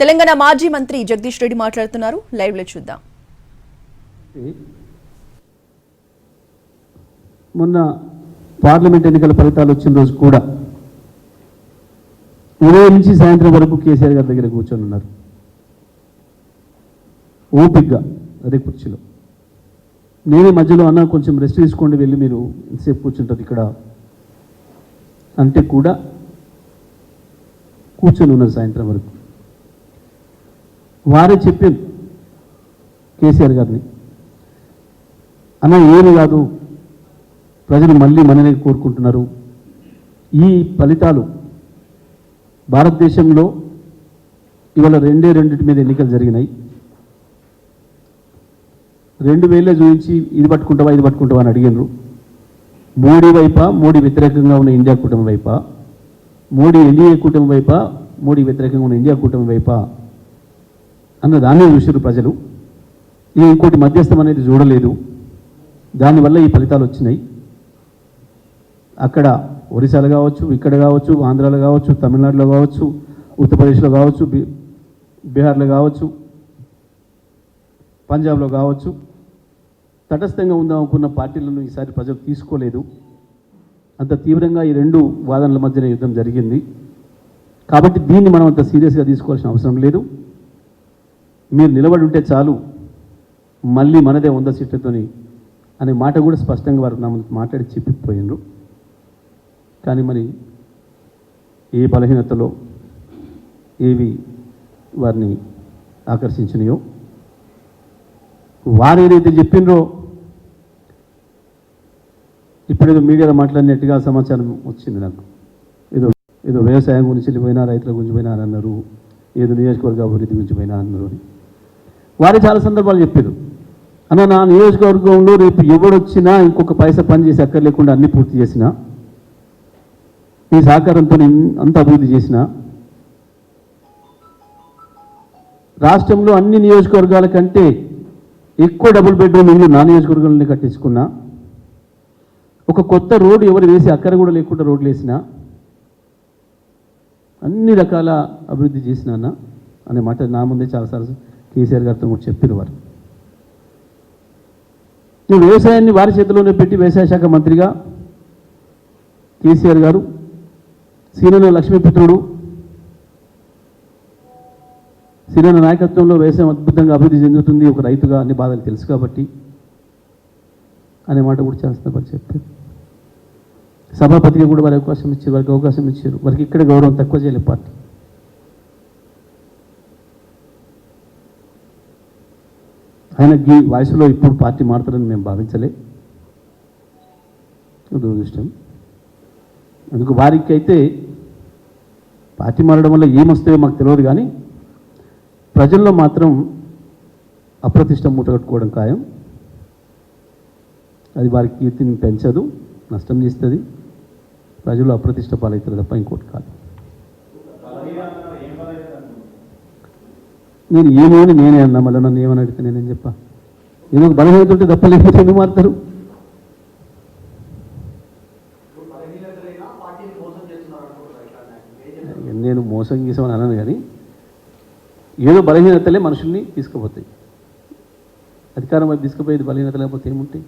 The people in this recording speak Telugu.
తెలంగాణ మాజీ మంత్రి జగదీష్ రెడ్డి మాట్లాడుతున్నారు. లైవ్లో చూద్దాం. మొన్న పార్లమెంట్ ఎన్నికల ఫలితాలు వచ్చిన రోజు కూడా ఉదయం నుంచి సాయంత్రం వరకు కేసీఆర్ గారి దగ్గర కూర్చొని ఉన్నారు. ఓపిక్గా అదే కుర్చీలో. నేనే మధ్యలో అన్న కొంచెం రెస్ట్ తీసుకోండి వెళ్ళి మీరు ఎంతసేపు కూర్చుంటారు ఇక్కడ. అంటే కూడా కూర్చొని ఉన్నారు సాయంత్రం వరకు. వారే చెప్పింది కేసీఆర్ గారిని. అన్న ఏమి కాదు. ప్రజలు మళ్ళీ మననే కోరుకుంటున్నారు. ఈ ఫలితాలు భారతదేశంలో ఇవాళ రెండే రెండింటి మీద ఎన్నికలు జరిగినాయి. రెండు వేలే చూపించి ఇది పట్టుకుంటావా ఇది పట్టుకుంటావా అని అడిగినారు. మోడీ వైపా మోడీ వ్యతిరేకంగా ఉన్న ఇండియా కూటమి వైపా? మోడీ ఎన్డీఏ కూటమి వైపా మోడీ వ్యతిరేకంగా ఉన్న ఇండియా కూటమి వైపా? అన్న దాన్ని చూసారు ప్రజలు. ఇది ఇంకోటి మధ్యస్థం అనేది చూడలేదు. దానివల్ల ఈ ఫలితాలు వచ్చినాయి. అక్కడ ఒరిస్సాలో కావచ్చు ఇక్కడ కావచ్చు ఆంధ్రాలో కావచ్చు తమిళనాడులో కావచ్చు ఉత్తరప్రదేశ్లో కావచ్చు బీ- బీహార్లో కావచ్చు పంజాబ్లో కావచ్చు తటస్థంగా ఉందాం అనుకున్న పార్టీలను ఈసారి ప్రజలు తీసుకోలేదు. అంత తీవ్రంగా ఈ రెండు వాదనల మధ్యన యుద్ధం జరిగింది. కాబట్టి దీన్ని మనం అంత సీరియస్గా తీసుకోవాల్సిన అవసరం లేదు. మీరు నిలబడి ఉంటే చాలు మళ్ళీ మనదే వంద సీట్లతోని అనే మాట కూడా స్పష్టంగా వారు నా మాట్లాడి చెప్పిపోయినరు కానీ మరి ఏ బలహీనతలో ఏవి వారిని ఆకర్షించినాయో వారు ఏదైతే చెప్పినరో ఇప్పుడేదో మీడియాలో మాట్లాడినట్టుగా సమాచారం వచ్చింది నాకు. ఏదో ఏదో వ్యవసాయం గురించి వెళ్ళిపోయినా రైతుల గురించి పోయినా అన్నారు ఏదో నియోజకవర్గ అభివృద్ధి గురించి పోయినా అన్నారు అని. వారే చాలా సందర్భాలు చెప్పారు. అన్న నా నియోజకవర్గంలో రేపు ఎవడొచ్చినా ఇంకొక పైసా పని చేసి అక్కర్లేకుండా అన్ని పూర్తి చేసిన ఈ సహకారంతో అంత అభివృద్ధి చేసిన రాష్ట్రంలో అన్ని నియోజకవర్గాల కంటే ఎక్కువ డబుల్ బెడ్రూమ్ ఇల్లు నా నియోజకవర్గంలోనే కట్టించుకున్నా ఒక కొత్త రోడ్డు ఎవరు వేసి అక్కర కూడా లేకుండా రోడ్లు వేసినా అన్ని రకాల అభివృద్ధి చేసినా అనే మాట నా ముందే చాలాసార్లు కేసీఆర్ గారితో కూడా చెప్పిన వారు. నేను వ్యవసాయాన్ని వారి చేతిలోనే పెట్టి వ్యవసాయ శాఖ మంత్రిగా కేసీఆర్ గారు సీనన లక్ష్మీపుత్రుడు సీనన నాయకత్వంలో వ్యవసాయం అద్భుతంగా అభివృద్ధి చెందుతుంది ఒక రైతుగా అన్ని బాధలు తెలుసు కాబట్టి అనే మాట కూడా చేస్తున్నారు చెప్పారు. సభాపతిగా కూడా వారికి అవకాశం ఇచ్చారు వారికి అవకాశం ఇచ్చారు వారికి ఇక్కడ గౌరవం తక్కువ చేయలేదు పార్టీ. ఆయనకి ఈ వయసులో ఇప్పుడు పార్టీ మారుతారని మేము భావించలే. దురదృష్టం. అందుకు వారికి అయితే పార్టీ మారడం వల్ల ఏమొస్తాయో మాకు తెలియదు కానీ ప్రజల్లో మాత్రం అప్రతిష్ట మూటగట్టుకోవడం ఖాయం. అది వారి కీర్తిని పెంచదు నష్టం చేస్తుంది. ప్రజలు అప్రతిష్ట పాలవుతారు తప్ప ఇంకోటి కాదు. నేను ఏమో అని నేనే అన్నా మళ్ళీ నన్ను ఏమని అడిగితే నేనేం చెప్పా ఏదో ఒక బలహీనత ఉంటే తప్ప లేకపోతే ఎందుకు మారుతారు నేను మోసం గీసామని అనను కానీ ఏదో బలహీనతలే మనుషుల్ని తీసుకుపోతాయి. అధికారం వైపు తీసుకుపోయేది బలహీనత లేకపోతే ఏముంటాయి?